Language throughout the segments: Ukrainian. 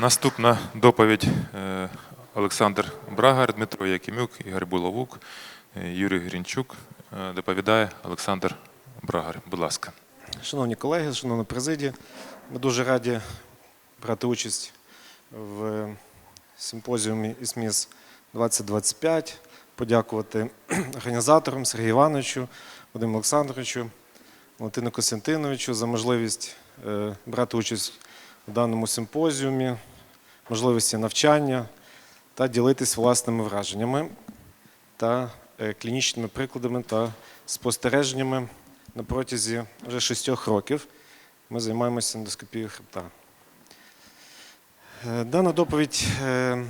Наступна доповідь е, Олександр Брагар, Дмитро Якимюк, Ігор Буловук, е, Юрій Грінчук. Е, Доповідає Олександр Брагар. Будь ласка. Шановні колеги, шановна президія, ми дуже раді брати участь в симпозіумі ІСМІС 2025, подякувати організаторам Сергію Івановичу, Вадиму Олександровичу, Валентину Костянтиновичу за можливість брати участь у даному симпозіумі, можливості навчання та ділитись власними враженнями та е, клінічними прикладами та спостереженнями на протязі вже шістьох років ми займаємося ендоскопією хребта. Е, Дана доповідь е,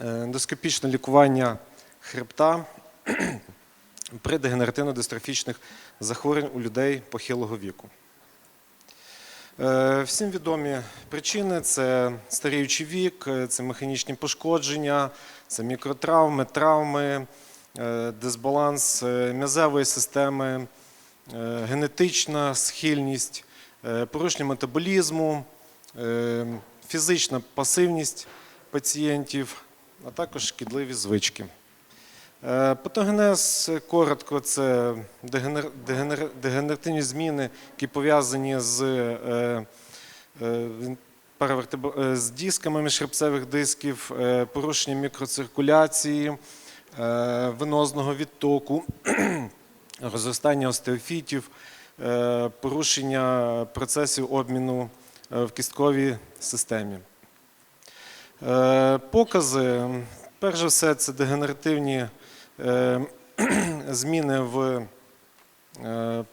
ендоскопічне лікування хребта при дегенеративно-дистрофічних захворювань у людей похилого віку. Е, Всім відомі причини: це старіючий вік, е, це механічні пошкодження, це мікротравми, травми, е, дисбаланс м'язевої системи, генетична схильність, порушення метаболізму, фізична пасивність пацієнтів, а також шкідливі звички. Е, Патогенез коротко це дегенер- дегенер- дегенеративні зміни, які пов'язані з, е, е, з дисками міжхребцевих дисків, е, порушення мікроциркуляції, венозного відтоку, розростання остеофітів, порушення процесів обміну в кістковій системі. Покази, перш за все, це дегенеративні зміни в, е,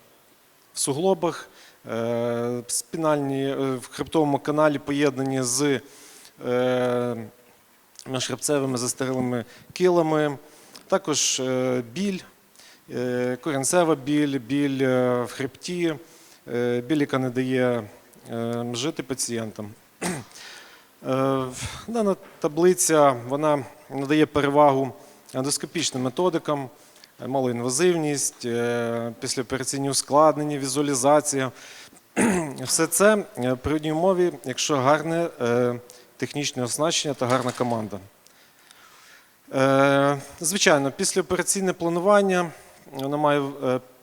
суглобах, е, спінальні, е, в хребтовому каналі поєднані з е, міжхребцевими застарілими килами, також е, біль, е, коренцева біль, біль е, в хребті, е, біль, яка не дає е, жити пацієнтам. Е, Дана таблиця вона надає перевагу ендоскопічним методикам, е, малоінвазивність, е, післяопераційні ускладнення, візуалізація. Все це е, при одній умові, якщо гарне технічне оснащення та гарна команда. Звичайно, післяопераційне планування, воно має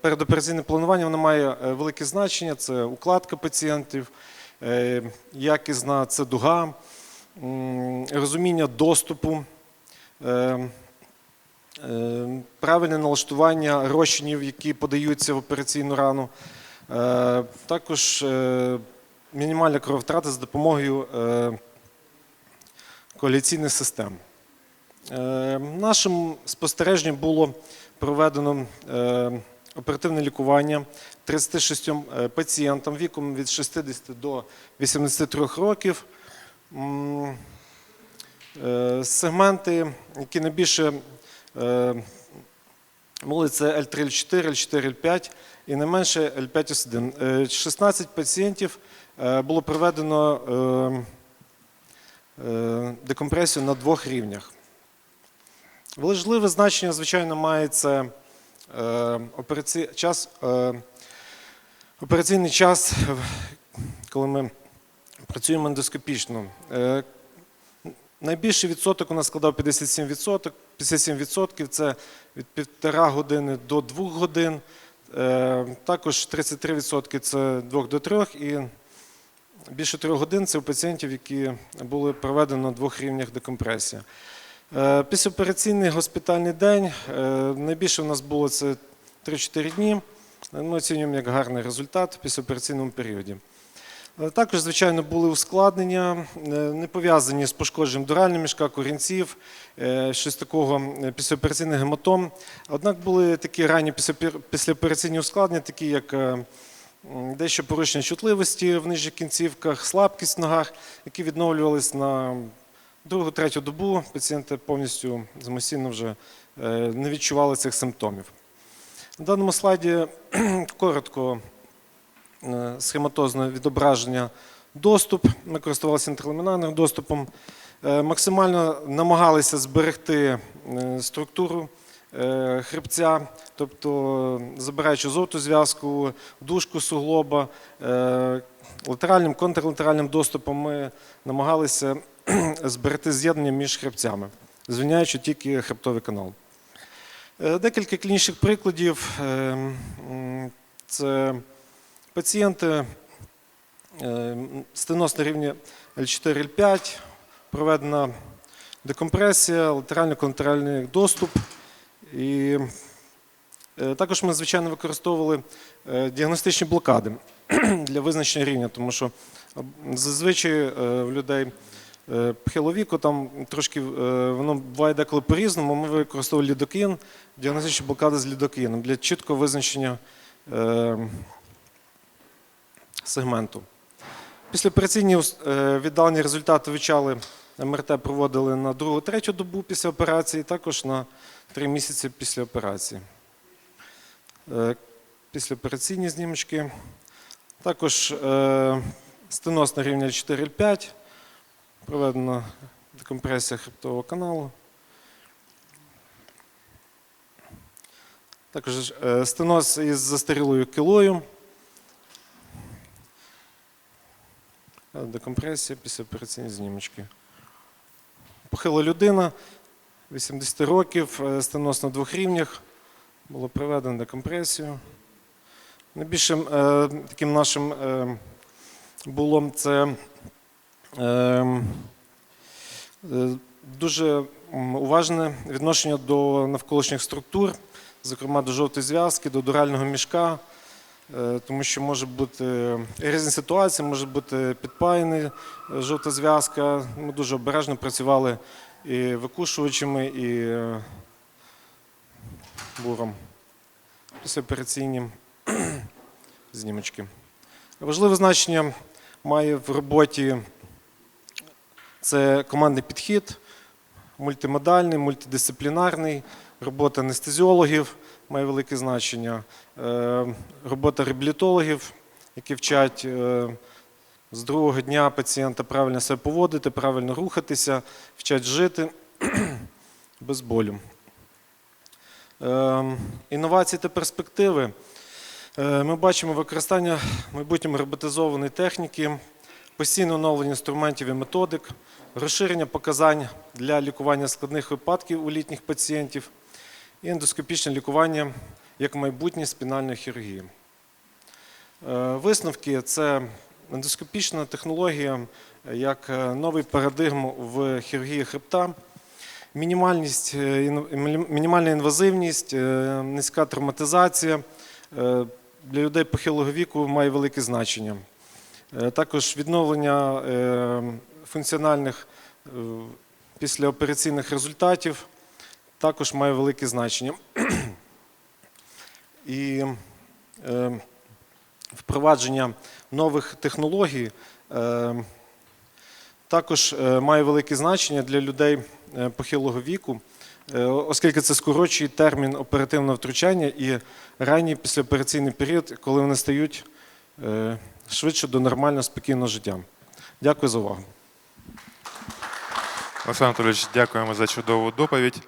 передопераційне планування воно має велике значення. Це укладка пацієнтів, якісна це дуга, розуміння доступу, правильне налаштування розчинів, які подаються в операційну рану. Е, Також е, мінімальна крововтрата з допомогою е, коаліційних систем. Нашим спостереженням було проведено оперативне лікування 36 е, пацієнтам віком від 60 до 83 років. Сегменти, які найбільше е, були це L3, L4, L4, L5 і не менше L5S1. Е, 16 пацієнтів е, було проведено е, е, декомпресію на двох рівнях. Важливе значення, звичайно, має це е, час, е, операційний час, е, коли ми працюємо ендоскопічно. Найбільший відсоток у нас складав 57%. 57% це від півтора години до двох годин. Е, також 33% це двох до трьох. І більше трьох годин це у пацієнтів, які були проведено на двох рівнях декомпресія. Е, Післяопераційний госпітальний день. е, Найбільше у нас було це 3-4 дні. Ми оцінюємо як гарний результат в післяопераційному періоді. Е, Також, звичайно, були ускладнення, е, не пов'язані з пошкодженням дурального мішка, корінців, е, щось такого післяопераційних гематом. Однак були такі ранні післяопераційні ускладнення, такі як дещо порушення чутливості в нижніх кінцівках, слабкість в ногах, які відновлювались на другу, третю добу. Пацієнти повністю самостійно вже не відчували цих симптомів. На даному слайді коротко схематозне відображення доступ. Ми користувалися інтерламінарним доступом. Е, Максимально намагалися зберегти е, структуру е, хребця, тобто забираючи жовту зв'язку, дужку суглоба, е, латеральним, контрлатеральним доступом ми намагалися зберегти з'єднання між хребцями, звільняючи тільки хребтовий канал. Е, Декілька клінічних прикладів. Е, Це пацієнти е, стеноз на рівні L4, L5, проведена декомпресія, латерально-контральний доступ. І е, також ми, звичайно, використовували е, діагностичні блокади для визначення рівня, тому що зазвичай в людей е, похилого віку там трошки воно буває деколи по-різному. Ми використовували лідокін, діагностичні блокади з лідокіном для чіткого визначення сегменту. Післяопераційні е, віддалені результати вивчали, МРТ проводили на другу-третю добу після операції, також на три місяці після операції. Е, Післяопераційні знімочки. Також е, стеноз на рівні L4-L5, проведена декомпресія хребтового каналу. Також стеноз із застарілою килою. Декомпресія, післяопераційні знімочки. Похила людина, 80 років, е, стеноз на двох рівнях. Було проведено декомпресію. Найбільшим е, таким нашим е, було це е, е, дуже уважне відношення до навколишніх структур, зокрема до жовтої зв'язки, до дурального мішка, е, тому що може бути різні ситуації, може бути підпаяний е, жовта зв'язка. Ми дуже обережно працювали і викушувачами, і е, буром. Післяопераційні знімочки. Важливе значення має в роботі це командний підхід, мультимодальний, мультидисциплінарний, робота анестезіологів має велике значення, е, робота реабілітологів, які вчать е, з другого дня пацієнта правильно себе поводити, правильно рухатися, вчать жити без болю. Е, Інновації та перспективи. Ми бачимо використання в майбутньому роботизованої техніки, постійне оновлення інструментів і методик, розширення показань для лікування складних випадків у літніх пацієнтів і ендоскопічне лікування як майбутнє спінальної хірургії. Е, Висновки це ендоскопічна технологія як е, новий парадигм в хірургії хребта. Е, мінімальна інвазивність, низька травматизація для людей похилого віку має велике значення. Також відновлення функціональних післяопераційних результатів також має велике значення. І е, впровадження нових технологій е, також має велике значення для людей е, похилого віку, е, оскільки це скорочує термін оперативного втручання і ранній післяопераційний період, коли вони стають е, швидше до нормального спокійного життя. Дякую за увагу. Олександр Анатолійович, дякуємо за чудову доповідь.